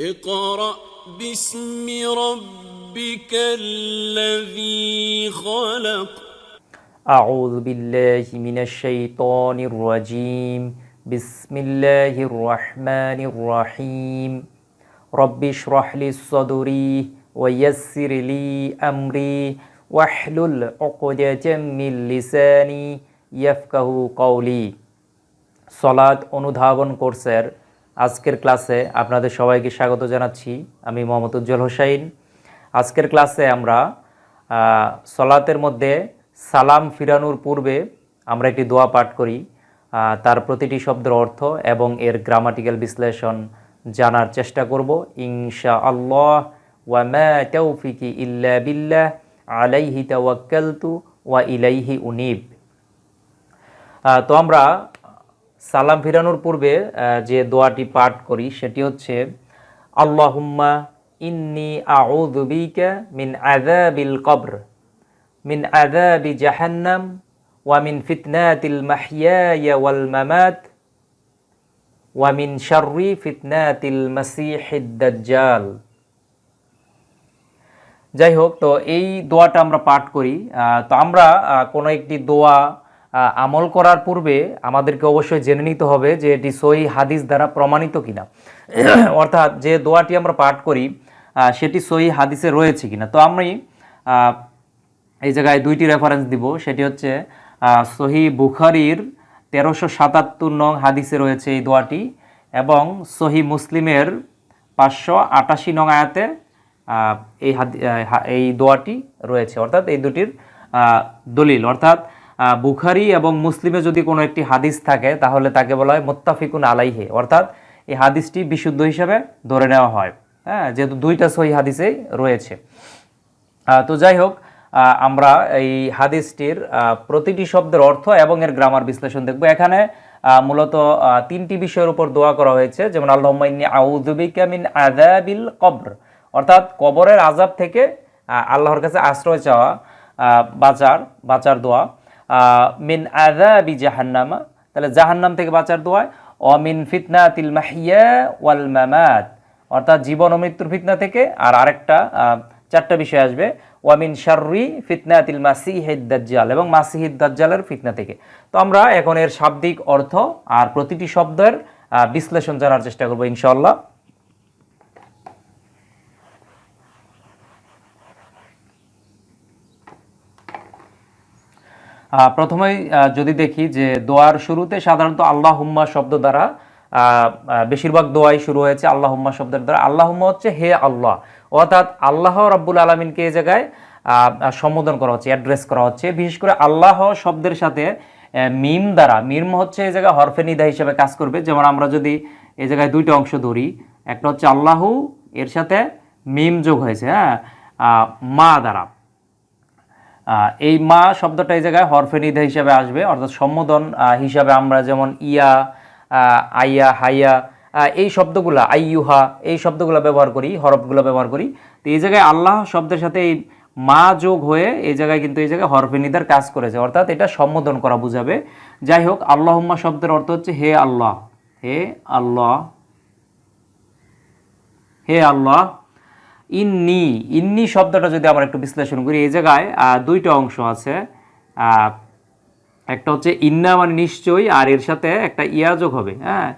اقرأ باسم ربك الذي خلق أعوذ بالله من الشيطان الرجيم بسم الله الرحمن الرحيم رب اشرح لي صدري ويسر لي أمري واحلل عقدة من لساني يفقه قولي সলাদ অনুধাবন কোর্সের আজকের ক্লাসে আপনাদের সবাইকে স্বাগত জানাচ্ছি। আমি মোহাম্মদ উজ্জ্বল হোসাইন। আজকের ক্লাসে আমরা সলাতের মধ্যে সালাম ফিরানোর পূর্বে আমরা একটি দোয়া পাঠ করি। তার প্রতিটি শব্দের অর্থ এবং এর গ্রামাটিক্যাল বিশ্লেষণ জানার চেষ্টা করব। ইনশা আল্লাহ ওয়া মা তৌফিকি ইল্লা বিল্লাহ, আলাইহি তাওয়াক্কালতু ওয়া ইলাইহি উনিব। তো আমরা সালাম ফিরানোর পূর্বে যে দোয়াটি পাঠ করি, সেটি হচ্ছে, আল্লাহুম্মা ইন্নি আউযু বিকা মিন আযাবিল কবর, মিন আযাবি জাহান্নাম ওয়া মিন ফিতনাতিল মাহইয়া ওয়াল মামাত ওয়া মিন শাররি ফিতনাতিল মাসিহিদ দাজ্জাল। যাই হোক, তো এই দোয়াটা আমরা পাঠ করি। তো আমরা কোনো একটি দোয়া আমল করার পূর্বে আমাদেরকে অবশ্যই জেনে নিতে হবে যে এটি সহি হাদিস দ্বারা প্রমাণিত কিনা। অর্থাৎ যে দোয়াটি আমরা পাঠ করি সেটি সহি হাদিসে রয়েছে কিনা। তো আমি এই জায়গায় দুইটি রেফারেন্স দিব। সেটি হচ্ছে সহি বুখারির তেরোশো সাতাত্তর নং হাদিসে রয়েছে এই দোয়াটি এবং সহি মুসলিমের পাঁচশো আটাশি নং আয়াতে এই হাদি এই দোয়াটি রয়েছে। অর্থাৎ এই দুটির দলিল। অর্থাৎ বুখারি এবং মুসলিমে যদি কোনো একটি হাদিস থাকে, তাহলে তাকে বলা হয় মোত্তাফিকুন আলাইহে। অর্থাৎ এই হাদিসটি বিশুদ্ধ হিসাবে ধরে নেওয়া হয়। হ্যাঁ যেহেতু দুইটা সহি হাদিসেই রয়েছে। তো যাই হোক আমরা এই হাদিসটির প্রতিটি শব্দের অর্থ এবং এর গ্রামার বিশ্লেষণ দেখব। এখানে মূলত তিনটি বিষয়ের উপর দোয়া করা হয়েছে। যেমন আউযুবিকা মিন আযাবিল কবর। অর্থাৎ কবরের আযাব থেকে আল্লাহর কাছে আশ্রয় চাওয়া বাঁচার বাঁচার দোয়া। মিন আযাবি জাহান্নামা। তাহলে জাহান্নাম থেকে বাঁচার দোয়া ও মিন ফিতনাতিল মাহিয়া ওয়াল মামাত। অর্থাৎ জীবন ও মৃত্যুর ফিতনা থেকে, আর আরেকটা চারটা বিষয় আসবে, ওয়ামিন শাররি ফিতনাতিল মাসিহিদ দাজ্জাল এবং মাসিহিদ দাজ্জালের ফিতনা থেকে। তো আমরা এখন এর শাব্দিক অর্থ আর প্রতিটি শব্দের বিশ্লেষণ জানার চেষ্টা করব ইনশাল্লাহ প্রথমেই যদি দেখি যে দোয়ার শুরুতে সাধারণত আল্লাহ হুম্মা শব্দ দ্বারা বেশিরভাগ দোয়াই শুরু হয়েছে আল্লাহ হুম্মা শব্দের দ্বারা। আল্লাহ হুম্মা হচ্ছে হে আল্লাহ। অর্থাৎ আল্লাহ রাব্বুল আলমিনকে এই জায়গায়? সম্বোধন করা হচ্ছে অ্যাড্রেস করা হচ্ছে। বিশেষ করে আল্লাহ শব্দের সাথে মিম দ্বারা, মিম হচ্ছে এই জায়গায় হরফে নিদা হিসেবে কাজ করবে। যেমন আমরা যদি এই জায়গায় দুইটা অংশ ধরি, একটা হচ্ছে আল্লাহু, এর সাথে মিম যোগ হয়েছে হ্যাঁ? মা দ্বারা। এই মা শব্দটা এই জায়গায় হরফে নিধা হিসাবে আসবে, অর্থাৎ সম্বোধন হিসাবে আমরা যেমন ইয়া আইয়া, হাইয়া এই শব্দগুলা, আইয়ুহা, এই শব্দগুলো ব্যবহার করি, হরফগুলো ব্যবহার করি। তো এই জায়গায় আল্লাহ শব্দের সাথে এই মা যোগ হয়ে এই জায়গায় কিন্তু এই জায়গায় হরফে নিদার কাজ করেছে, অর্থাৎ এটা সম্বোধন করা বুঝাবে। যাই হোক, আল্লাহুম্মা শব্দের অর্থ হচ্ছে হে আল্লাহ হে আল্লাহ হে আল্লাহ ইন্নি ইন্নি শব্দটা যদি আমরা একটু বিশ্লেষণ করি, এই জায়গায় দুইটা অংশ আছে। একটা হচ্ছে ইন্না মানে নিশ্চয়ই, আর এর সাথে একটা ইয়া যোগ হবে হ্যাঁ?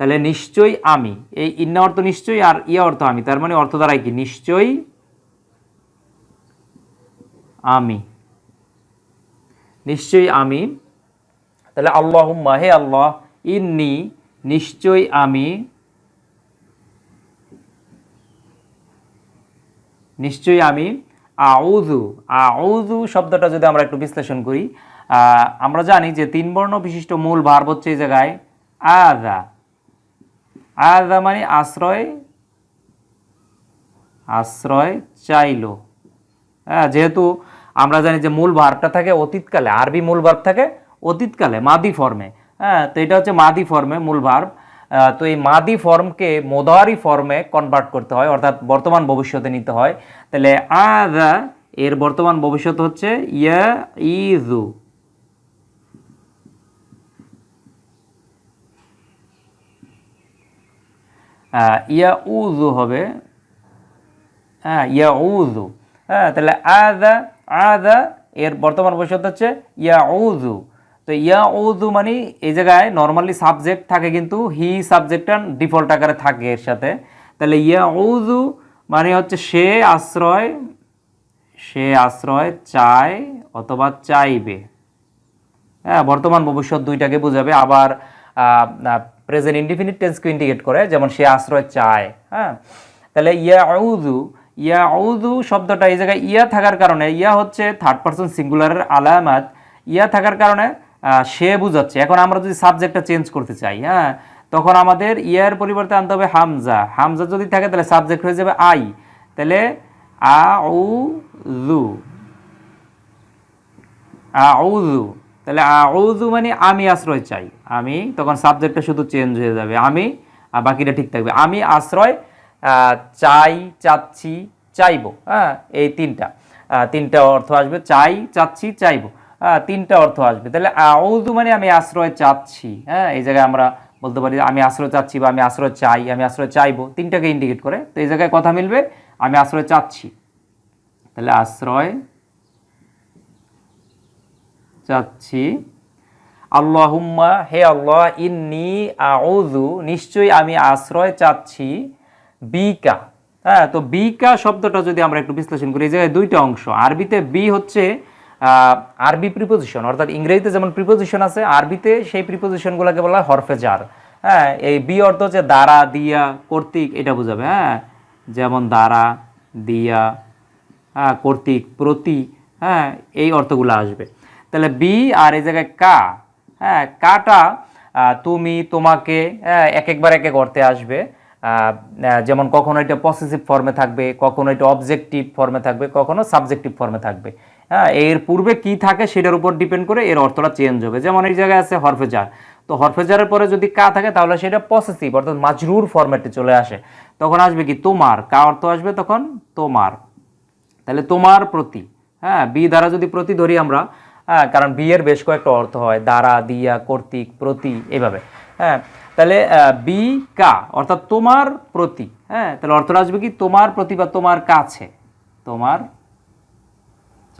তাহলে নিশ্চয়ই আমি, এই ইন্না অর্থ নিশ্চয়ই আর ইয়া অর্থ আমি, তার মানে অর্থ দ্বারাই কি? নিশ্চয়ই আমি। নিশ্চয়ই আমি, তাহলে আল্লাহুম্মা, হে আল্লাহ, ইন্নি, নিশ্চয়ই আমি নিশ্চয়ই আমি আউযু আউযু শব্দটা যদি আমরা একটু বিশ্লেষণ করি আমরা জানি যে তিন বর্ণ বিশিষ্ট মূল ভার্ব হচ্ছে এই জায়গায় আদা আদা মানে আশ্রয় আশ্রয় চাইলো। হ্যাঁ যেহেতু আমরা জানি যে মূল ভার্বটা থাকে অতীতকালে, আরবি মূল ভার্ব থাকে অতীতকালে, মাদি ফর্মে হ্যাঁ তো এটা হচ্ছে মাদি ফর্মে মূল ভার্ব তো এই মাদি ফর্মকে মোদারি ফর্মে কনভার্ট করতে হয়, অর্থাৎ বর্তমান ভবিষ্যতে নিতে হয়। তাহলে আদা, এর বর্তমান ভবিষ্যৎ হচ্ছে ইয়া ইজু ইয়া উজু হবে হ্যাঁ ইয়া উজু হ্যাঁ তাহলে আদা আদা, এর বর্তমান ভবিষ্যৎ হচ্ছে ইয়া উজু তো ইয়া উজু মানে এই জায়গায় নর্মালি সাবজেক্ট থাকে কিন্তু হি সাবজেক্টটা ডিফল্ট আকারে থাকে এর সাথে। তাহলে ইয়া উজু মানে হচ্ছে সে আশ্রয় সে আশ্রয় চায় অথবা চাইবে। হ্যাঁ বর্তমান ভবিষ্যৎ দুইটাকে বোঝাবে। আবার প্রেজেন্ট ইনডিফিনিট টেন্সকে ইন্ডিকেট করে, যেমন সে আশ্রয় চায়। হ্যাঁ তাহলে ইয়া আউদু ইয়া আউদু শব্দটা এই জায়গায় ইয়া থাকার কারণে, ইয়া হচ্ছে থার্ড পার্সন সিঙ্গুলারের আলামাত। ইয়া থাকার কারণে সে বুঝাচ্ছে। এখন আমরা যদি সাবজেক্টটা চেঞ্জ করতে চাই হ্যাঁ তখন আমাদের ইয়ার পরিবর্তে আনতে হবে হামজা। হামজা যদি থাকে, তাহলে সাবজেক্ট হয়ে যাবে আই। তাহলে আ উ জু আউযু। তাহলে আউযু মানে আমি আশ্রয় চাই। আমি, তখন সাবজেক্টটা শুধু চেঞ্জ হয়ে যাবে। আমি আর বাকিটা ঠিক থাকবে। আমি আশ্রয় চাই, চাচ্ছি, চাইব। হ্যাঁ এই তিনটা। তিনটা অর্থ আসবে, চাই, চাচ্ছি, চাইব। তিনটা অর্থ আসবে। তাহলে আউযু মানে আমি আশ্রয় চাচ্ছি। হ্যাঁ এই জায়গায় আমরা বলতে পারি আমি আশ্রয় চাচ্ছি বা আমি আশ্রয় চাই, আমি আশ্রয় চাইব। তিনটাকে ইন্ডিকেট করে। তো এই জায়গায় কথা মিলবে, আমি আশ্রয় চাচ্ছি। তাহলে আশ্রয় চাচ্ছি। আল্লাহুম্মা, হে আল্লাহ, ইন্নি আউযু, নিশ্চয়ই আমি আশ্রয় চাচ্ছি বিকা। হ্যাঁ তো বিকা শব্দটা যদি আমরা একটু বিশ্লেষণ করি, এই জায়গায় দুইটা অংশ। আরবিতে বি হচ্ছে আরবি প্রিপোজিশন অর্থাৎ ইংরেজিতে যেমন প্রিপোজিশন আছে আরবিতে সেই প্রিপোজিশনগুলোকে বলা হয় হরফে জার হ্যাঁ এই বি অর্থ হচ্ছে দ্বারা দিয়া কর্তৃক এটা বোঝাবে হ্যাঁ? যেমন দ্বারা দিয়া হ্যাঁ কর্তৃক প্রতি হ্যাঁ এই অর্থগুলো আসবে। তাহলে বি আর এই জায়গায় কা হ্যাঁ কাটা তুমি তোমাকে হ্যাঁ, এক একবার এক এক অর্থে আসবে। যেমন কখনো এটা পসেসিভ ফর্মে থাকবে কখনো এটা অবজেক্টিভ ফর্মে থাকবে কখনো সাবজেক্টিভ ফর্মে থাকবে। হ্যাঁ এর পূর্বে কি থাকে সেটার উপর ডিপেন্ড করে এর অর্থটা চেঞ্জ হবে। যেমন এই জায়গায় আছে হরফেজার। তো হরফেজারের পরে যদি কা থাকে, তাহলে সেটা পসেসিভ অর্থাৎ মাজরুর ফর্মেটে চলে আসে। তখন আসবে কি? তোমার। কা অর্থ আসবে তখন তোমার। তাহলে তোমার প্রতি। হ্যাঁ বি দ্বারা যদি প্রতি ধরি আমরা হ্যাঁ কারণ বিয়ের বেশ কয়েকটা অর্থ হয়। দ্বারা, দিয়া, কর্তৃক, প্রতি, এভাবে। হ্যাঁ তাহলে বি কা, অর্থাৎ তোমার প্রতি। হ্যাঁ তাহলে অর্থটা আসবে কি? তোমার প্রতি বা তোমার কাছে। তোমার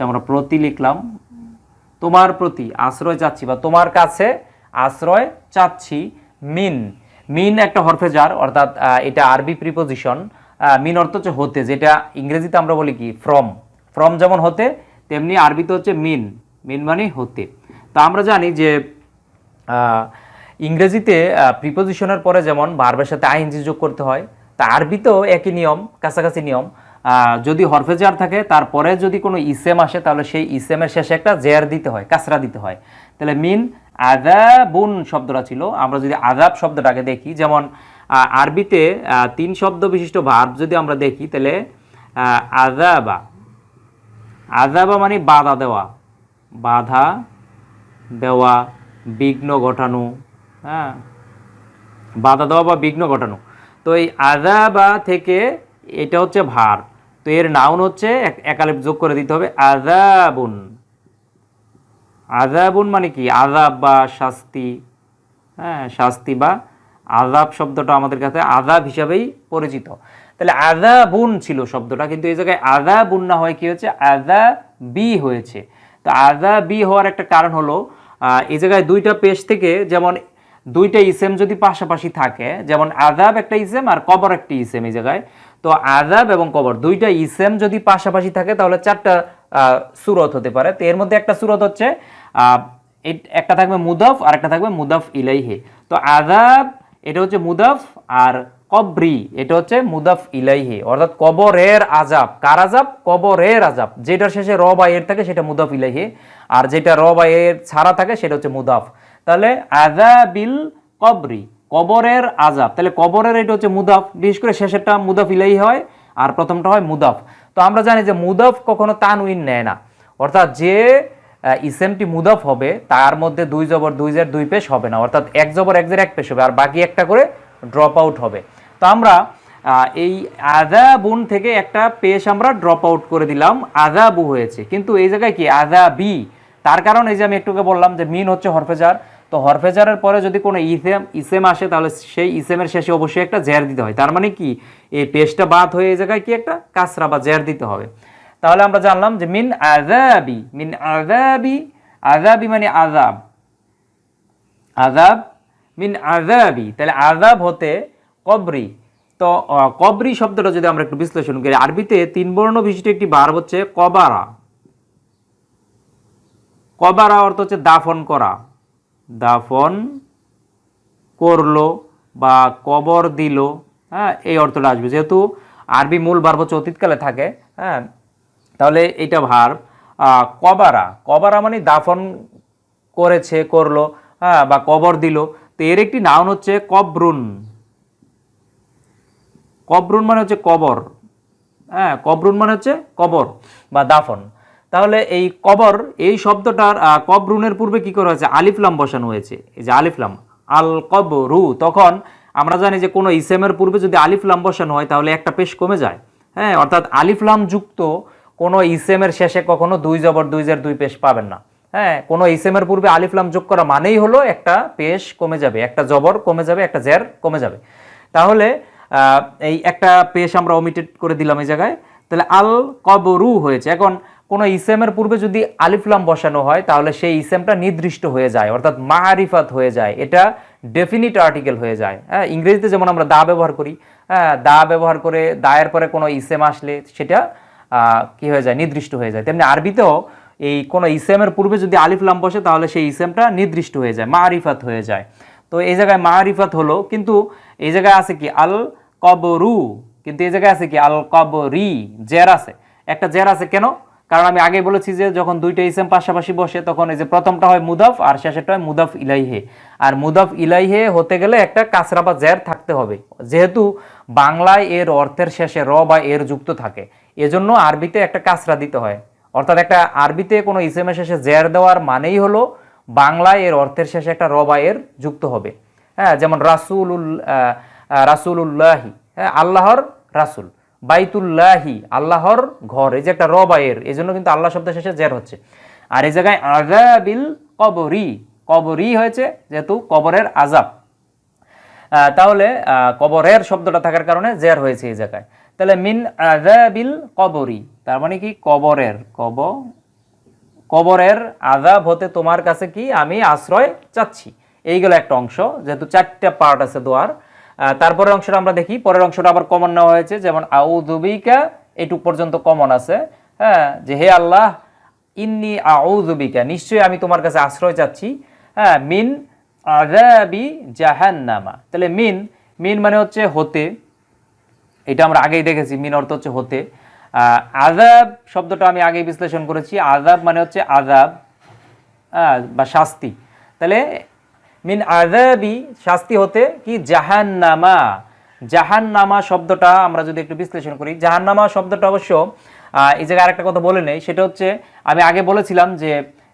আমরা প্রতি লিখলাম, তোমার প্রতি আশ্রয় চাচ্ছি বা তোমার কাছে আশ্রয় চাচ্ছি মিন। মিন একটা হরফে যার অর্থাৎ এটা আরবি প্রিপোজিশন মিন অর্থ হচ্ছে হতে, যেটা ইংরেজিতে আমরা বলি কি? ফ্রম ফ্রম যেমন হতে, তেমনি আরবিতে হচ্ছে মিন। মিন মানে হতে। তো আমরা জানি যে ইংরেজিতে প্রিপোজিশনের পরে যেমন ভার্বের সাথে আইনজি যোগ করতে হয়, তা আরবিতেও একই নিয়ম, কাছাকাছি নিয়ম। যদি হরফেজার থাকে, তারপরে যদি কোনো ইসেম আসে, তাহলে সেই ইসেমের শেষে একটা জেয়ার দিতে হয়, কাসরা দিতে হয়। তাহলে মিন আদাবুন শব্দটা ছিল। আমরা যদি আদাব শব্দটাকে দেখি, যেমন আরবিতে তিন শব্দ বিশিষ্ট ভার্ব যদি আমরা দেখি, তাহলে আদাবা আদাবা মানে বাধা দেওয়া। বাধা দেওয়া, বিঘ্ন ঘটানো হ্যাঁ? বাধা দেওয়া বা বিঘ্ন ঘটানো। তো এই আজাবা থেকে, এটা হচ্ছে ভার তো এর নাউন হচ্ছে এক- একালিপ যোগ করে দিতে হবে আজাবুন আজাবুন মানে কি? আজাব বা শাস্তি। হ্যাঁ শাস্তি বা আজাব শব্দটা আমাদের কাছে আজাব হিসাবেই পরিচিত। তাহলে আজাবুন ছিল শব্দটা, কিন্তু এই জায়গায় আজাবুন না হয় কি হচ্ছে আজাবি হয়েছে। তো আজাবি হওয়ার একটা কারণ হলো এই জায়গায় দুইটা পেশ থেকে যেমন দুইটা ইসেম যদি পাশাপাশি থাকে, যেমন আজাব একটা ইসেম আর কবর একটা ইসেম এই জায়গায়, তো আজাব এবং কবর দুইটা ইসেম যদি পাশাপাশি থাকে, তাহলে চারটা সুরত হতে পারে। তো এর মধ্যে একটা সুরত হচ্ছে একটা থাকবে মুদাফ আর একটা থাকবে মুদাফ ইলাইহে। তো আজাব এটা হচ্ছে মুদাফ আর কবরি, এটা হচ্ছে মুদাফ ইলাইহে। অর্থাৎ কবরের আজাব কার আজাব কবরের আজাব যেটার শেষে র বা এর থাকে, সেটা মুদাফ ইলাইহে। আর যেটা র বা এর ছাড়া থাকে, সেটা হচ্ছে মুদাফ। তাহলে আজাবিল কবরি, কবরের আজাব তাহলে কবরের এটা হচ্ছে মুদাফ, বিশেষ করে শেষেরটা মুদাফ ইলাই হয় আর প্রথমটা হয় মুদাফ। তো আমরা জানি যে মুদাফ কখনো তানউইন নেয় না। অর্থাৎ যে ইসেমটি মুদাফ হবে, তার মধ্যে দুই জবর দুই জের দুই পেশ হবে না। অর্থাৎ এক জবর এক জের এক পেশ হবে, আর বাকি একটা করে ড্রপ আউট হবে। তো আমরা এই আজাবুন থেকে একটা পেশ আমরা ড্রপ আউট করে দিলাম। আজাবু হয়েছে। কিন্তু এই জায়গায় কি? আজাবি তার কারণ এই যে আমি একটুকে বললাম যে মিন হচ্ছে হরফেজার, তো হরফেজারের পরে যদি কোনো ইসেম ইসেম আসে তাহলে সেই ইসেমের শেষে অবশ্যই একটা জের দিতে হয়। তার মানে কি? এই পেস্টটা বাদ হয়ে এই জায়গায় কি একটা? কাসরা বা জের দিতে হবে। তাহলে আমরা জানলাম যে মিন আজাবি মিন আজাবি আজাবি মানে আজাব আজাব মিন আজাবি তাহলে আজাব হতে কবরি। তো কবরি শব্দটা যদি আমরা একটু বিশ্লেষণ করি, আরবিতে তিন বর্ণ বিশিষ্ট একটি বার হচ্ছে কবারা। কবারা অর্থ হচ্ছে দাফন করা। দাফন করল বা কবর দিল হ্যাঁ এই অর্থটা আসবে। যেহেতু আরবি মূল ভার্ব হচ্ছে অতীতকালে থাকে হ্যাঁ তাহলে এটা ভার কবারা। কবারা মানে দাফন করেছে, করল হ্যাঁ বা কবর দিল। তো এর একটি নাউন হচ্ছে কবরুন। কবরুন মানে হচ্ছে কবর। হ্যাঁ কবরুন মানে হচ্ছে কবর বা দাফন। তাহলে এই কবর, এই শব্দটার কবরুনের পূর্বে কি করা হয়েছে? আলিফলাম বসানো হয়েছে। এই যে আলিফলাম আল কবরু তখন আমরা জানি যে কোনো ইসেমের পূর্বে যদি আলিফলাম বসানো হয়, তাহলে একটা পেশ কমে যায়। হ্যাঁ অর্থাৎ আলিফলাম যুক্ত কোনো ইসেমের শেষে কখনো দুই জবর, দুই জের, দুই পেশ পাবেন না। হ্যাঁ কোনো ইসেমের পূর্বে আলিফলাম যোগ করা মানেই হলো একটা পেশ কমে যাবে, একটা জবর কমে যাবে, একটা জের কমে যাবে। তাহলে এই একটা পেশ আমরা ওমিটেড করে দিলাম এই জায়গায়। তাহলে আল কবরু হয়েছে। এখন কোনো ইসেমের পূর্বে যদি আলিফলাম বসানো হয়, তাহলে সেই ইসেমটা নির্দিষ্ট হয়ে যায়, অর্থাৎ মারিফাত হয়ে যায়। এটা ডেফিনিট আর্টিকেল হয়ে যায়। হ্যাঁ ইংরেজিতে যেমন আমরা দা ব্যবহার করি হ্যাঁ দা ব্যবহার করে দায়ের পরে কোনো ইসেম আসলে সেটা কি হয়ে যায়, নির্দিষ্ট হয়ে যায়। তেমনি আরবিতেও এই কোনো ইসেমের পূর্বে যদি আলিফলাম বসে, তাহলে সেই ইসেমটা নির্দিষ্ট হয়ে যায় মারিফাত হয়ে যায়। তো এই জায়গায় মারিফাত হলো, কিন্তু এই জায়গায় আছে কি? আল কবরু। কিন্তু এই জায়গায় আছে কি? আল কবরি। জের আছে। একটা জের আছে কেন? কারণ আমি আগে বলেছি যে যখন দুইটা ইসেম পাশাপাশি বসে তখন এই যে প্রথমটা হয় মুদাফ আর শেষেরটা হয় মুদাফ ইলাইহে। আর মুদাফ ইলাইহে হতে গেলে একটা কাসরা বা জের থাকতে হবে। যেহেতু বাংলায় এর অর্থের শেষে র বা এর যুক্ত থাকে এজন্য আরবিতে একটা কাসরা দিতে হয়। অর্থাৎ একটা আরবিতে কোনো ইসেমের শেষে জের দেওয়ার মানেই হলো বাংলায় এর অর্থের শেষে একটা র বা এর যুক্ত হবে। হ্যাঁ যেমন রাসুলুল আহ, আহ, রাসুলুল্লাহি হ্যাঁ আল্লাহর রাসুল। বাইতুল্লাহি, আল্লাহর ঘর, এই যে একটা র বা এই জন্য কিন্তু আল্লাহ শব্দের শেষে জের হচ্ছে। আর এই জায়গায় আজাবিল কবরি কবরি হয়েছে যেহেতু কবরের আজাব তাহলে কবরের শব্দটা থাকার কারণে জের হয়েছে এই জায়গায়। তাহলে মিন আজাবিল কবরি, তার মানে কি? কবরের, কব, কবরের আজাব হতে তোমার কাছে কি? আমি আশ্রয় চাচ্ছি। এইগুলো একটা অংশ, যেহেতু চারটা পার্ট আছে দোয়ার তারপরের অংশটা আমরা দেখি। পরের অংশটা আবার কমন নেওয়া হয়েছে যেমন আউজুবিকা এটুক পর্যন্ত কমন আছে। হ্যাঁ যে হে আল্লাহ ইন্নি আউজুবিকা নিশ্চয়ই আমি তোমার কাছে আশ্রয় চাচ্ছি। হ্যাঁ মিন আজাবি জাহান্নামা তাহলে মিন মিন মানে হচ্ছে হতে। এটা আমরা আগেই দেখেছি মিন অর্থ হচ্ছে হতে। আজাব শব্দটা আমি আগেই বিশ্লেষণ করেছি। আজাব মানে হচ্ছে আজাব আহ, বা শাস্তি। তাহলে মিন আজাবি শাস্তি হতে কি? জাহান্নামা। জাহান্নামা শব্দটা আমরা যদি একটু বিশ্লেষণ করি, জাহান্নামা শব্দটা অবশ্য এই জায়গায় আরেকটা কথা বলে নেই, সেটা হচ্ছে, আমি আগে বলেছিলাম যে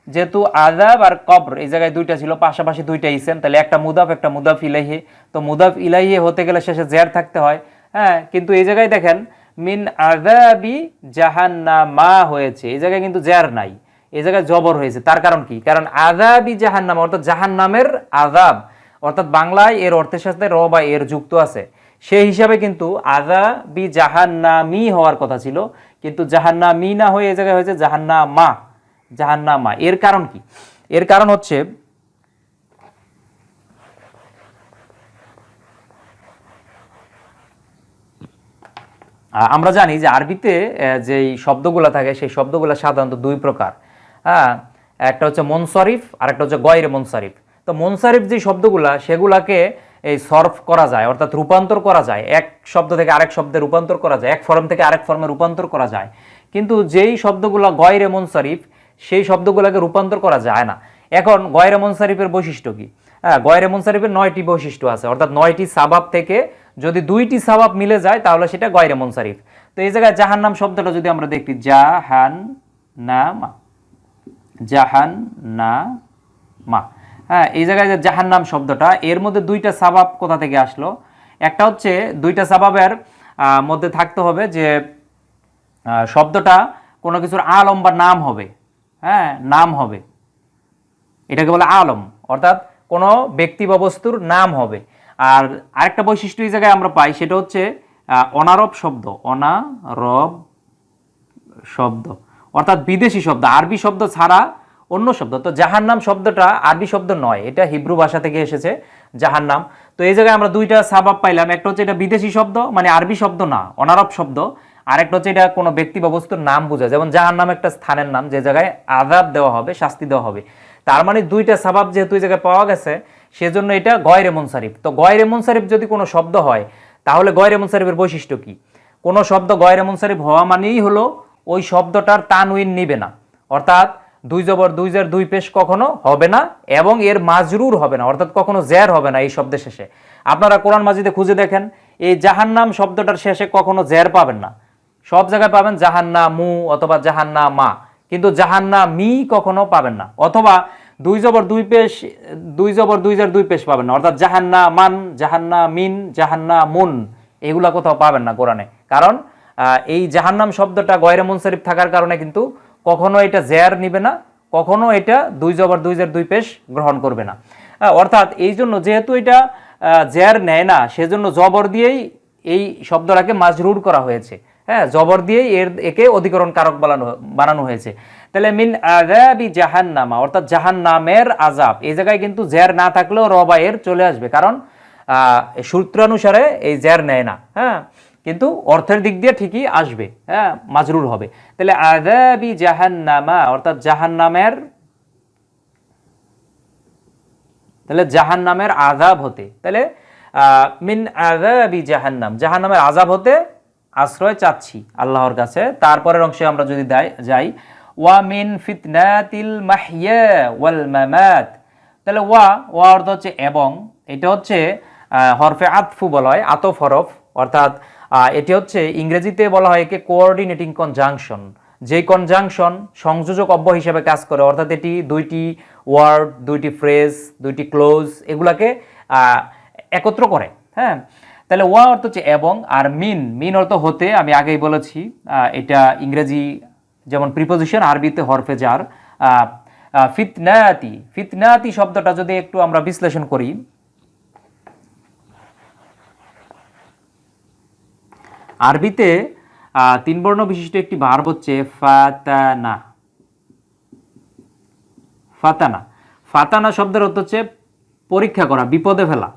যেহেতু আজাব আর কবর এই জায়গায় দুইটা ছিল, পাশাপাশি দুইটা ইসেম তাহলে একটা মুদাফ একটা মুদাফ ইলাইহে। তো মুদাফ ইলাইহে হতে গেলে শেষে জের থাকতে হয়। হ্যাঁ কিন্তু এই জায়গায় দেখেন, মিন আজাবি জাহান্নামা হয়েছে। এই জায়গায় কিন্তু জের নাই। এই জায়গায় জবর হয়েছে। তার কারণ কি? কারণ আজাবি জাহান্নাম, অর্থাৎ জাহান্নামের আজাব অর্থাৎ বাংলায় এর অর্থের সাথে র বা এর যুক্ত আছে। সেই হিসাবে কিন্তু আজাবি জাহান্নামি হওয়ার কথা ছিল, কিন্তু জাহান্নামি না হয়ে এই জায়গায় হয়েছে জাহান্নামা জাহান্নামা। এর কারণ কি? এর কারণ হচ্ছে আমরা জানি যে আরবিতে যেই শব্দগুলো থাকে, সেই শব্দগুলো সাধারণত দুই প্রকার। হ্যাঁ একটা হচ্ছে মনসরিফ আর একটা হচ্ছে গয়রে মনসরিফ। তো মনসারিফ যে শব্দগুলা, সেগুলাকে এই সর্ফ করা যায়, অর্থাৎ রূপান্তর করা যায়। এক শব্দ থেকে আরেক শব্দে রূপান্তর করা যায়, এক ফর্ম থেকে আরেক ফর্মে রূপান্তর করা যায়। কিন্তু যেই শব্দগুলো গয়রে মনসরিফ, সেই শব্দগুলোকে রূপান্তর করা যায় না। এখন গয়রে মনসারিফের বৈশিষ্ট্য কি? হ্যাঁ গয়রে মনসারিফের নয়টি বৈশিষ্ট্য আছে, অর্থাৎ নয়টি সাবাব থেকে যদি দুইটি সাবাব মিলে যায়, তাহলে সেটা গয়রে মনসারিফ। তো এই জায়গায় জাহান্নাম শব্দটা যদি আমরা দেখি জাহান নামা জাহান না মা হ্যাঁ এই জায়গায় যে জাহান্নাম শব্দটা, এর মধ্যে দুইটা সাবাব কোথা থেকে আসলো? একটা হচ্ছে, দুইটা সাবাবের মধ্যে থাকতে হবে যে শব্দটা কোনো কিছুর আলম বা নাম হবে। হ্যাঁ নাম হবে। এটাকে বলে আলম, অর্থাৎ কোনো ব্যক্তি বা বস্তুর নাম হবে। আর আরেকটা বৈশিষ্ট্য এই জায়গায় আমরা পাই, সেটা হচ্ছে অনারব শব্দ অনারব শব্দ। অর্থাৎ বিদেশি শব্দ, আরবি শব্দ ছাড়া অন্য শব্দ। তো জাহান্নাম শব্দটা আরবি শব্দ নয়, এটা হিব্রু ভাষা থেকে এসেছে জাহান্নাম। তো এই জায়গায় আমরা দুইটা সাবাব পাইলাম, একটা হচ্ছে এটা বিদেশি শব্দ মানে আরবি শব্দ না, অনারব শব্দ। আরেকটা হচ্ছে এটা কোনো ব্যক্তি বা বস্তুর নাম বোঝায়, যেমন জাহান্নাম একটা স্থানের নাম, যে জায়গায় আজাব দেওয়া হবে, শাস্তি দেওয়া হবে। তার মানে দুইটা সাবাব যেহেতু এই জায়গায় পাওয়া গেছে, সেজন্য এটা গয়রে মুনসারিফ তো গয়রে মুনসারিফ যদি কোনো শব্দ হয়, তাহলে গয়রে মুনসারিফের বৈশিষ্ট্য কি? কোনো শব্দ গয়রে মুনসারিফ হওয়া মানেই হলো ওই শব্দটার তানউইন নিবে না। অর্থাৎ দুই জবর দুই জের দুই পেশ কখনো হবে না এবং এর মাজরুর হবে না, অর্থাৎ কখনো জের হবে না এই শব্দের শেষে। আপনারা কোরআন মাজিদে খুঁজে দেখেন, এই জাহান্নাম শব্দটার শেষে কখনো জের পাবেন না। সব জায়গায় পাবেন জাহান্না মু অথবা জাহান্না মা কিন্তু জাহান্না মি কখনো পাবেন না। অথবা দুই জবর দুই পেশ, দুই জবর দুই জের দুই পেশ পাবেন না। অর্থাৎ জাহান্না মান জাহান্না মিন জাহান্না মুন এগুলা কোথাও পাবেন না কোরআনে। কারণ এই জাহান্নাম শব্দটা গয়রে মুনসারিফ থাকার কারণে কিন্তু কখনো এটা জের নিবে না, কখনো এটা দুই জবর দুই জের দুই পেশ গ্রহণ করবে না। অর্থাৎ এই জন্য যেহেতু এটা জের নেয় না, সেজন্য জবর দিয়েই এই শব্দটাকে মাজরুর করা হয়েছে। হ্যাঁ জবর দিয়েই এর, একে অধিকরণ কারক বানানো বানানো হয়েছে। তাহলে মিন আজাবি জাহান্নামা, অর্থাৎ জাহান্নামের আজাব এই জায়গায় কিন্তু জের না থাকলেও রবা এর চলে আসবে। কারণ সূত্রানুসারে এই জের নেয় না। হ্যাঁ কিন্তু অর্থের দিক দিয়ে ঠিকই আসবে হ্যাঁ মাজরুর হবে। তাহলে আজাবি জাহান্নামা, অর্থাৎ জাহান্নামের, তাহলে জাহান্নামের আজাব হতে, তাহলে মিন আজাবি জাহান্নাম, জাহান্নামের আজাব হতে আশ্রয় চাচ্ছি আল্লাহর কাছে। তারপরের অংশে আমরা যদি যাই, ওয়া মিন ফিতনাতিল মাহিয়া ওয়াল মামাত। তাহলে ওয়া ওয়া অর্থ হচ্ছে এবং, এটা হচ্ছে হরফে আতফু বলা হয়, আতফ হরফ, অর্থাৎ এটি হচ্ছে ইংরেজিতে বলা হয় একে কোঅর্ডিনেটিং কনজাংশন যে কনজাংশন সংযোজক অব্য হিসেবে কাজ করে, অর্থাৎ এটি দুইটি ওয়ার্ড দুইটি ফ্রেজ দুইটি ক্লোজ এগুলাকে একত্র করে হ্যাঁ? তাহলে ওয়া অর্থ হচ্ছে এবং আর মিন মিন অর্থ হতে আমি আগেই বলেছি এটা ইংরেজি যেমন প্রিপোজিশন আরবিতে হরফে যার ফিতনাতি ফিতনাতি শব্দটা যদি একটু আমরা বিশ্লেষণ করি আরবিতে তিন বর্ণ বিশিষ্ট একটি ভার্ব হচ্ছে ফাতানা। ফাতানা। ফাতানা শব্দের অর্থ হচ্ছে পরীক্ষা করা, বিপদে ফেলা।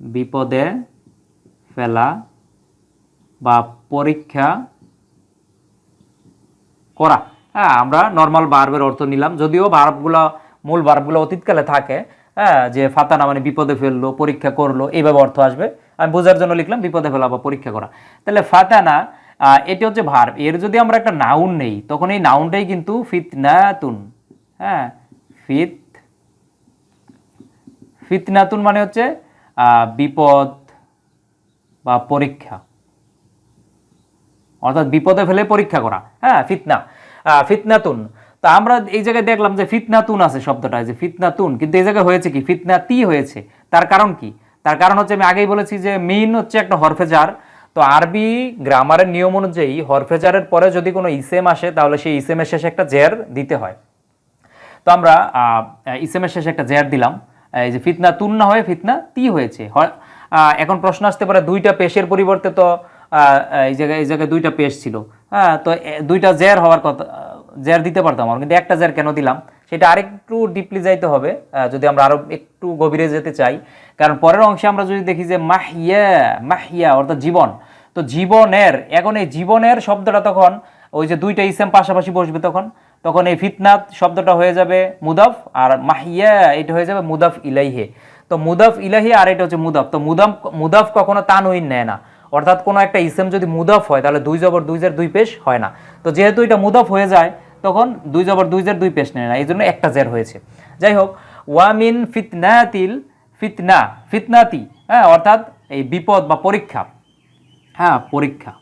বিপদে ফেলা বা পরীক্ষা করা। হ্যাঁ আমরা নর্মাল বার্বের অর্থ নিলাম, যদিও বার্বগুলো মূল বার্বগুলো অতীতকালে থাকে হ্যাঁ যে ফাতানা মানে বিপদে ফেলল, পরীক্ষা করল, এইভাবে অর্থ আসবে। আমি বোঝার জন্য লিখলাম, বিপদে ফেলা বা পরীক্ষা করা। তাহলে ফাতানা এটি হচ্ছে ভার্ব এর যদি আমরা একটা নাউন নেই, তখন এই নাউনটাই কিন্তু ফিতনাতুন। হ্যাঁ? ফিত, ফিতনাতুন মানে হচ্ছে বিপদ বা পরীক্ষা। অর্থাৎ বিপদে ফেলে পরীক্ষা করা। হ্যাঁ ফিতনা। ফিতনাতুন। তা আমরা এই জায়গায় দেখলাম যে ফিতনাতুন আছে শব্দটা যে ফিতনাতুন। কিন্তু এই জায়গায় হয়েছে কি? ফিতনাতি হয়েছে। তার কারণ কি? তার কারণ হচ্ছে আমি আগেই বলেছি যে মিন হচ্ছে একটা হরফেজার। তো আরবি গ্রামারের নিয়ম অনুযায়ী হরফেজারের পরে যদি কোনো ইসেম আসে, তাহলে সেই ইসেমের শেষে একটা জের দিতে হয়। তো আমরা ইসেমের শেষে একটা জের দিলাম। এই যে ফিতনা তুন না হয়ে ফিতনা তি হয়েছে। হয়- এখন প্রশ্ন আসতে পারে দুইটা পেশের পরিবর্তে তো এই জায়গায় এই জায়গায় দুইটা পেশ ছিল। হ্যাঁ তো দুইটা জের হওয়ার কথা জের দিতে পারতাম আমরা, কিন্তু একটা জের কেন দিলাম? সেটা আরেকটু ডিপলি যাইতে হবে যদি আমরা আরও একটু গভীরে যেতে চাই। কারণ পরের অংশে আমরা যদি দেখি যে মাহিয়া মাহিয়া অর্থাৎ জীবন, তো জীবনের, এখন এই জীবনের শব্দটা তখন, ওই যে দুইটা ইসেম পাশাপাশি বসবে তখন তখন এই ফিতনাত শব্দটা হয়ে যাবে মুদাফ আর মাহিয়া এটা হয়ে যাবে মুদাফ ইলাইহে। তো মুদাফ ইলাহি আর এটা হচ্ছে মুদাফ। তো মুদাফ মুদাফ কখনো তানউইন নেয় না। অর্থাৎ কোনো একটা ইসেম যদি মুদাফ হয়, তাহলে দুই জবর, দুই জের, দুই পেশ হয় না। তো যেহেতু এটা মুদাফ হয়ে যায় তখন দুই জবর দুই জের দুই পেশ নেয় না এই জন্য একটা জের হয়েছে। যাই হোক ওয়ামিন ফিতনাতিল ফিতনা, ফিতনাতি হ্যাঁ অর্থাৎ এই বিপদ বা পরীক্ষা। হ্যাঁ পরীক্ষা।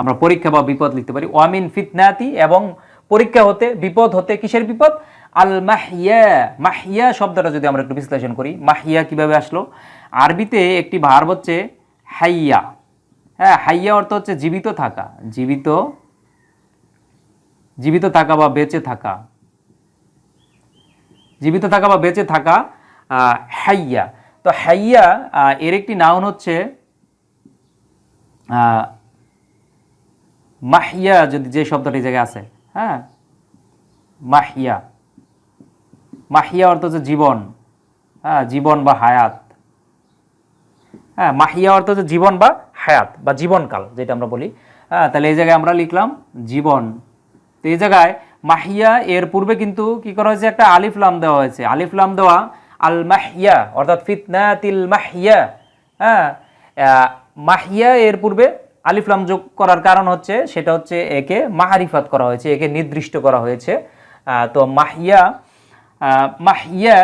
আমরা পরীক্ষা বা বিপদ লিখতে পারি। ওয়ামিন ফিতনাতি এবং পরীক্ষা হতে, বিপদ হতে কিসের বিপদ? আল মাহিয়া মাহিয়া শব্দটা যদি আমরা একটু বিশ্লেষণ করি, মাহিয়া কীভাবে আসলো? আরবিতে একটি ভার্ব হচ্ছে হাইয়া। হ্যাঁ হাইয়া অর্থ হচ্ছে জীবিত থাকা, জীবিত জীবিত থাকা বা বেঁচে থাকা। জীবিত থাকা বা বেঁচে থাকা হাইয়া। তো হাইয়া এর একটি নাউন হচ্ছে মাহিয়া যদি যে শব্দটি জায়গায় আছে হ্যাঁ? মাহিয়া। মাহিয়া অর্থ হচ্ছে জীবন হ্যাঁ? জীবন বা হায়াত। হ্যাঁ মাহিয়া অর্থ হচ্ছে জীবন বা হায়াত বা জীবনকাল, যেটা আমরা বলি। হ্যাঁ তাহলে এই জায়গায় আমরা লিখলাম জীবন। তো এই জায়গায় মাহিয়া এর পূর্বে কিন্তু কি করা হয়েছে? একটা আলিফ লাম দেওয়া হয়েছে। আলিফ লাম দেওয়া আল মাহিয়া, অর্থাৎ ফিতনাতিল মাহিয়া। হ্যাঁ? মাহিয়া এর পূর্বে আলিফ লাম যোগ করার কারণ হচ্ছে, সেটা হচ্ছে একে মাহারিফাত করা হয়েছে, একে নির্দিষ্ট করা হয়েছে। তো মাহিয়া মাহিয়া,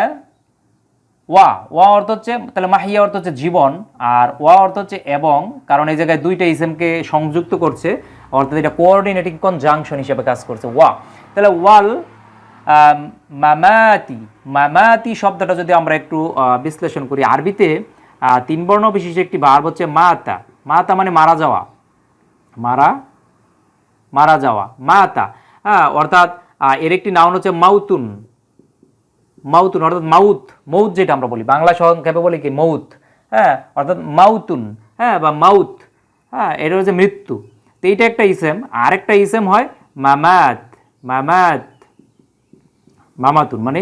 ওয়া। ওয়া অর্থ হচ্ছে, তাহলে মাহিয়া অর্থ হচ্ছে জীবন, আর ওয়া অর্থ হচ্ছে এবং, কারণ এই জায়গায় দুইটা ইসেমকে সংযুক্ত করছে। অর্থাৎ এটা কোঅর্ডিনেটিং কনজাংশন হিসেবে কাজ করছে। ওয়া তাহলে ওয়াল মামাতি মামাতি শব্দটা যদি আমরা একটু বিশ্লেষণ করি। আরবিতে তিন বর্ণ বিশিষ্ট একটি ভার্ব হচ্ছে মাতা। মাতা মানে মারা যাওয়া। মারা মারা যাওয়া। মাতা। হ্যাঁ অর্থাৎ এর একটি নাউন হচ্ছে মাউতুন। মাউতুন, অর্থাৎ মাউত মৌত যেটা আমরা বলি। বাংলা সংক্ষেপে বলি কি? মৌত হ্যাঁ অর্থাৎ মাউতুন। হ্যাঁ বা মাউত হ্যাঁ এটা হচ্ছে মৃত্যু। তো এইটা একটা ইসেম। আর একটা ইসেম হয় মামাত মামাত মামাতুন মানে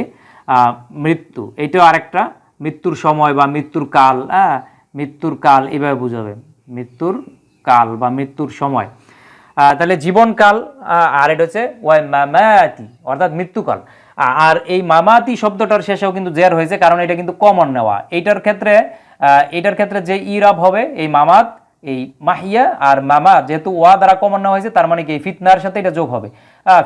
মৃত্যু। এটাও আরেকটা, মৃত্যুর সময় বা মৃত্যুর কাল হ্যাঁ মৃত্যুর কাল এভাবে বুঝাবে। মৃত্যুর কাল বা মৃত্যুর সময়। তাহলে জীবনকাল আর এটা হচ্ছে ওয়াই মামাতি, অর্থাৎ মৃত্যুকাল আর এই মামাতি শব্দটার শেষেও কিন্তু জের হয়েছে, কারণ এটা কিন্তু কমন নেওয়া। এইটার ক্ষেত্রে এটার ক্ষেত্রে যে ইরাব হবে, এই মামাত এই মাহিয়া আর মামা যেহেতু ওয়া দ্বারা কমন নেওয়া হয়েছে, তার মানে কি? ফিতনার সাথে এটা যোগ হবে।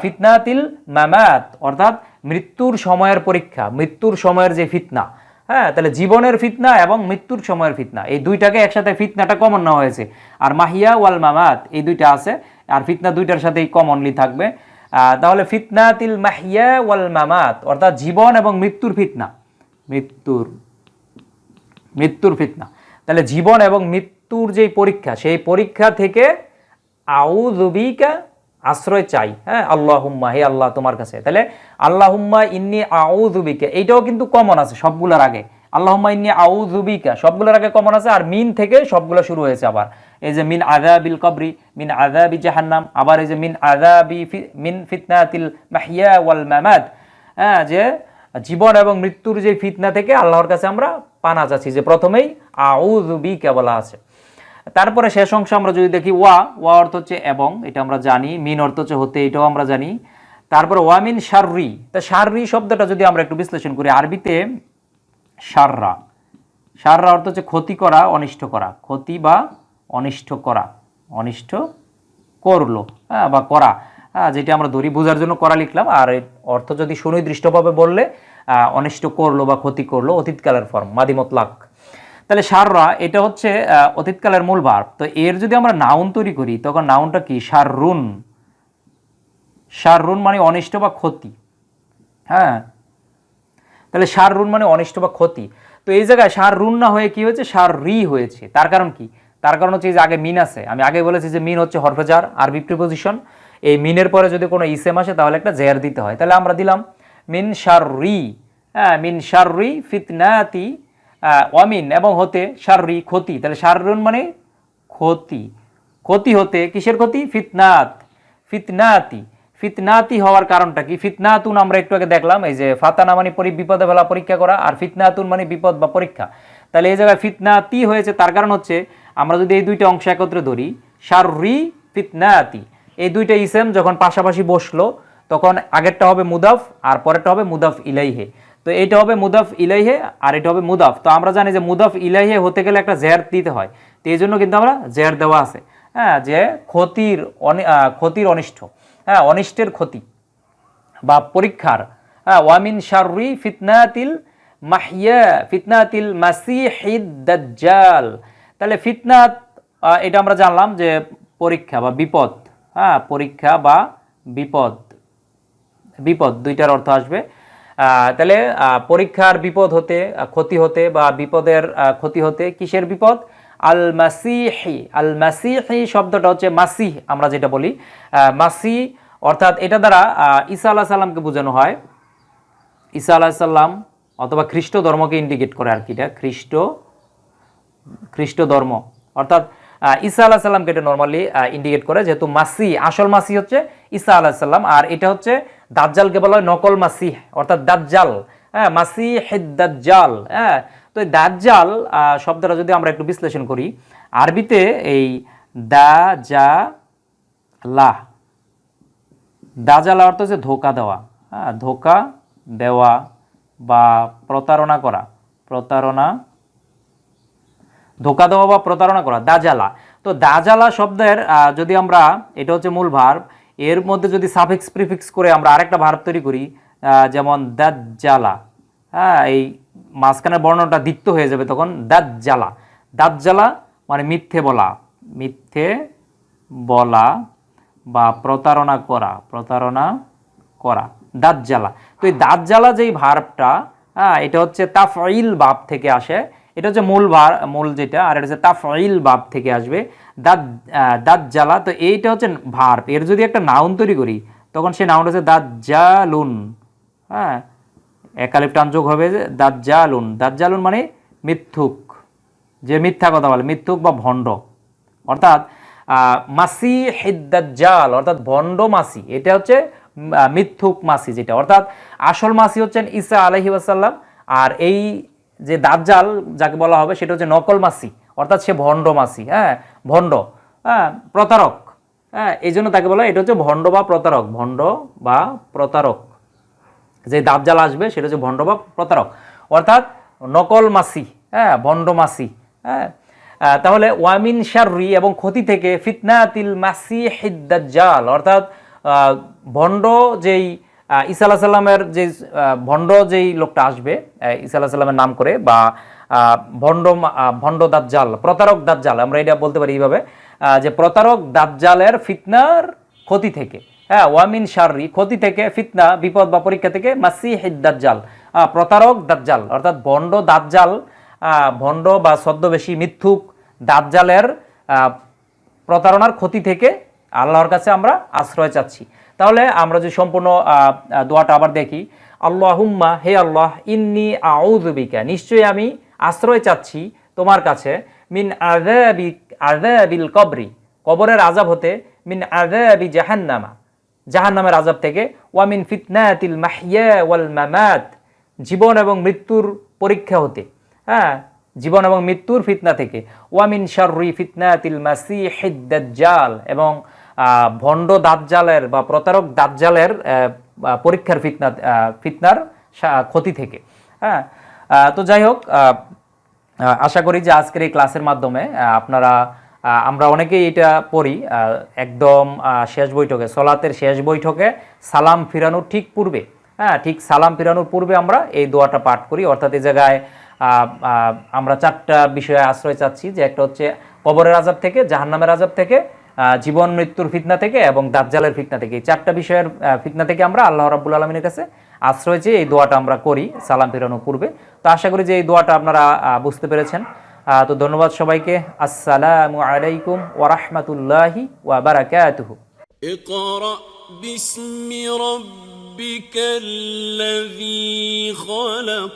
ফিতনাতিল মামাত, অর্থাৎ মৃত্যুর সময়ের পরীক্ষা, মৃত্যুর সময়ের যে ফিতনা। হ্যাঁ তাহলে জীবনের ফিতনা এবং মৃত্যুর সময়ের ফিতনা। এই দুইটাকে একসাথে ফিতনাটা কমন নেওয়া হয়েছে। আর মাহিয়া ওয়াল মামাত, এই দুইটা আছে, আর ফিতনা দুইটার সাথেই কমনলি থাকবে। তাহলে ফিতনাতিল মাহিয়া ওয়াল মামাত, অর্থাৎ জীবন এবং মৃত্যুর ফিতনা। মৃত্যুর মৃত্যুর ফিতনা। তাহলে জীবন এবং মৃত্যুর যেই পরীক্ষা, সেই পরীক্ষা থেকে আউযুবিকা আশ্রয় চাই। হ্যাঁ আল্লাহুম্মা, হে আল্লাহ তোমার কাছে। তাহলে আল্লাহুম্মা ইন্নি আউযুবিকা এইটাও কিন্তু কমন আছে সবগুলোর আগে। আল্লাহুম্মা ইন্নি আউযুবিকা সবগুলোর আগে কমন আছে, আর মিন থেকে সবগুলো শুরু হয়েছে আবার। এই যে মিন আযাবিল কবরি, মিন আযাবি জাহান্নাম, আবার এই যে মিন আযাবি মিন ফিতনাতিল মাহিয়া ওয়াল মামাত। হ্যাঁ যে জীবন এবং মৃত্যুর যে ফিতনা থেকে আল্লাহর কাছে আমরা পানা যাচ্ছি যে প্রথমেই আউযুবি কেবলা আছে। তারপরে শেষ অংশ আমরা যদি দেখি ওয়া ওয়া অর্থ হচ্ছে এবং, এটা আমরা জানি। মিন অর্থ হচ্ছে হতে, এটাও আমরা জানি। তারপরে ওয়ামিন শাররি। তা শাররি শব্দটা যদি আমরা একটু বিশ্লেষণ করি, আরবিতে সাররা সাররা অর্থ হচ্ছে ক্ষতি করা, অনিষ্ট করা। ক্ষতি বা অনিষ্ট করা। অনিষ্ট করল হ্যাঁ বা করা। হ্যাঁ যেটা আমরা ধরি বোঝার জন্য করা লিখলাম। আর অর্থ যদি সুনির্দিষ্টভাবে বললে অনিষ্ট করল বা ক্ষতি করল, অতীতকালের ফর্ম মাদিমতলাক। তাহলে সাররা এটা হচ্ছে অতীতকালের মূল ভার্ব। তো এর যদি আমরা নাউন তৈরি করি, তখন নাউনটা কি? সাররুন সাররুন মানে অনিষ্ট বা ক্ষতি। হ্যাঁ? তাহলে সার রুন মানে অনিষ্ট বা ক্ষতি। তো এই জায়গায় সার রুন না হয়ে কি হয়েছে? সার রি হয়েছে। তার কারণ কি? তার কারণ হচ্ছে যে আগে মিন আছে। আমি আগে বলেছি যে মিন হচ্ছে হরফেজার, আরবি প্রিপোজিশন এই মিনের পরে যদি কোনো ইসেম আসে, তাহলে একটা জেয়ার দিতে হয়। তাহলে আমরা দিলাম, মিন সার রি হ্যাঁ মিন সার রি ফিতনাতি অমিন এবং হতে সার ক্ষতি। তাহলে সার রুন মানে ক্ষতি। ক্ষতি হতে কিসের ক্ষতি? ফিতনাত। ফিতনাতি। ফিতনাতি হওয়ার কারণটা কি? ফিতনাতুন আমরা একটু আগে দেখলাম, এই যে ফাতানা মানে বিপদে ফেলা, পরীক্ষা করা, আর ফিতনাতুন মানে বিপদ বা পরীক্ষা। তাহলে এই জায়গায় ফিতনাতি হয়েছে, তার কারণ হচ্ছে আমরা যদি এই দুইটা অংশ একত্রে ধরি, শাররি, ফিতনাতি, এই দুইটা ইসেম যখন পাশাপাশি বসল, তখন আগেরটা হবে মুদাফ, আর পরেরটা হবে মুদাফ ইলাইহে। তো এটা হবে মুদাফ ইলাইহে আর এটা হবে মুদাফ। তো আমরা জানি যে মুদাফ ইলাইহে হতে গেলে একটা জের দিতে হয়। তো এই জন্য কিন্তু আমরা জের দেওয়া আছে। হ্যাঁ যে ক্ষতির ক্ষতির অনিষ্ট। হ্যাঁ অনিষ্টের ক্ষতি বা পরীক্ষার। হ্যাঁ ওয়ামিন শাররি ফিতনাতিল মাহিয়া, ফিতনাতিল মাসিহিদ দাজ্জাল। তাহলে ফিতনাত এটা আমরা জানলাম যে পরীক্ষা বা বিপদ। হ্যাঁ পরীক্ষা বা বিপদ। বিপদ, দুইটার অর্থ আসবে। তাহলে পরীক্ষার বিপদ হতে ক্ষতি হতে বা বিপদের ক্ষতি হতে কিসের বিপদ? আল মাসিহি আল মাসিহি শব্দটা হচ্ছে মাসিহ, আমরা যেটা বলি। মাসি অর্থাৎ এটা দ্বারা ঈসা আল্লাহ সাল্লামকে বোঝানো হয়। ঈসা আলাহিসাল্লাম অথবা খ্রিস্ট ধর্মকে ইন্ডিকেট করে আর কি এটা। খ্রিস্ট খ্রিস্ট ধর্ম অর্থাৎ ঈসা আলাহ সাল্লামকে এটা নর্মালি ইন্ডিকেট করে যেহেতু মাসি আসল মাসি হচ্ছে ঈসা আলাহ সাল্লাম আর এটা হচ্ছে দাজ্জালকে বলা হয় নকল মাসি অর্থাৎ দাজ্জাল। হ্যাঁ মাসি দাজ্জাল হ্যাঁ। তো এই দাজ্জাল শব্দটা যদি আমরা একটু বিশ্লেষণ করি, আরবিতে এই দা জা লাহ দাজালা অর্থ হচ্ছে ধোকা দেওয়া হ্যাঁ ধোকা দেওয়া বা প্রতারণা করা, প্রতারণা ধোকা দেওয়া বা প্রতারণা করা, দাজালা। তো দাজালা শব্দের যদি আমরা, এটা হচ্ছে মূল ভার্ব, এর মধ্যে যদি সাফিক্স প্রিফিক্স করে আমরা আরেকটা ভার্ব তৈরি করি যেমন দাজ্জালা। হ্যাঁ এই মাঝখানের বর্ণটা দিক্ত হয়ে যাবে তখন, দাজ্জালা। দাজ্জালা মানে মিথ্যে বলা। মিথ্যে বলা বা প্রতারণা করা প্রতারণা করা। দাঁত জ্বালা তো এই দাঁত জ্বালা যেই ভার্বটা হ্যাঁ এটা হচ্ছে তাফাইল বাপ থেকে আসে। এটা হচ্ছে মূল ভার মূল যেটা, আর এটা হচ্ছে তাফইল বাপ থেকে আসবে। দাঁত দাঁত জ্বালা তো এইটা হচ্ছে ভার্ব। এর যদি একটা নাউন তৈরি করি, তখন সেই নাউন হচ্ছে দাঁত জালুন হ্যাঁ একালিপ যোগ হবে যে দাঁত জালুন দাঁত জালুন মানে মিথ্যুক। যে মিথ্যা কথা বলে, মিথ্যুক বা ভণ্ড। অর্থাৎ মাসি হিদ্দাজ্জাল অর্থাৎ ভণ্ড মাসি। এটা হচ্ছে মিথ্যুক মাসি যেটা। অর্থাৎ, আসল মাসি হচ্ছেন ঈসা আলহি ওয়াসাল্লাম, আর এই যে দাজ্জাল যাকে বলা হবে, সেটা হচ্ছে নকল মাসি, অর্থাৎ সে ভণ্ড মাসি হ্যাঁ ভণ্ড হ্যাঁ প্রতারক হ্যাঁ এই জন্য তাকে বলা এটা হচ্ছে ভণ্ড বা প্রতারক, ভণ্ড বা প্রতারক। যে দাবজাল আসবে, সেটা হচ্ছে ভণ্ড বা প্রতারক। অর্থাৎ নকল মাসি হ্যাঁ ভণ্ড মাসি হ্যাঁ। তাহলে ওয়ামিন শাররি এবং ক্ষতি থেকে ফিতনাতিল মাসি হিদ্দাজ্জাল অর্থাৎ ভণ্ড যেই ঈসা আলাহ সাল্লামের যে ভণ্ড যেই লোকটা আসবে ঈসা আলাহ সাল্লামের নাম করে বা ভণ্ড ভণ্ড দাজ্জাল, প্রতারক দাজ্জাল, আমরা এটা বলতে পারি এইভাবে যে প্রতারক দাজ্জালের ফিতনার ক্ষতি থেকে হ্যাঁ ওয়ামিন শাররি, ক্ষতি থেকে, ফিতনা, বিপদ বা পরীক্ষা থেকে মাসি দাজ্জাল প্রতারক দাজ্জাল, অর্থাৎ ভণ্ড দাজ্জাল ভণ্ড বা ছদ্মবেশী মিথ্যুক দাজ্জালের প্রতারণার ক্ষতি থেকে আল্লাহর কাছে আমরা আশ্রয় চাচ্ছি। তাহলে আমরা যদি সম্পূর্ণ দোয়াটা আবার দেখি। আল্লাহুম্মা, হে আল্লাহ, ইন্নি আউযুবিকা, নিশ্চয়ই আমি আশ্রয় চাচ্ছি তোমার কাছে, মিন আযাবি, আযাবিল কবরি, কবরের আজাব হতে, মিন আযাবি জাহান্নামা, জাহান্নামের আজাব থেকে ওয়ামিন ফিতনাতিল মাহিয়া ওয়াল মামাত, জীবন এবং মৃত্যুর পরীক্ষা হতে হ্যাঁ জীবন এবং মৃত্যুর ফিতনা থেকে ওয়ামিন শাররি ফিতনাতিল মাসিহিদ দাজ্জাল, এবং ভণ্ড দাজ্জালের বা প্রতারক দাজ্জালের পরীক্ষার ফিতনা ফিতনার ক্ষতি থেকে। হ্যাঁ? তো যাই হোক আশা করি যে আজকের এই ক্লাসের মাধ্যমে আপনারা আমরা অনেকেই এটা পড়ি একদম শেষ বৈঠকে, সলাতের শেষ বৈঠকে সালাম ফিরানোর ঠিক পূর্বে। হ্যাঁ ঠিক সালাম ফিরানোর পূর্বে আমরা এই দোয়াটা পাঠ করি। অর্থাৎ এই জায়গায় আমরা চারটা বিষয়ে আশ্রয় চাচ্ছি যে একটা হচ্ছে কবরের আজাব থেকে, জাহান্নামের আজাব থেকে জীবন মৃত্যুর ফিতনা থেকে এবং দাজ্জালের ফিতনা থেকে এই চারটা বিষয়ের আহ, ফিতনা থেকে আমরা আল্লাহ রাব্বুল আলমিনের কাছে আশ্রয় চেয়ে এই দোয়াটা আমরা করি সালাম ফিরানোর পূর্বে তো আশা করি যে এই দোয়াটা আপনারা আহ, বুঝতে পেরেছেন আহ, তো ধন্যবাদ সবাইকে আসসালামু আলাইকুম ওরহমতুল্লাহি ওয়াবারাকাতুহু اقرأ باسم ربك الذي خلق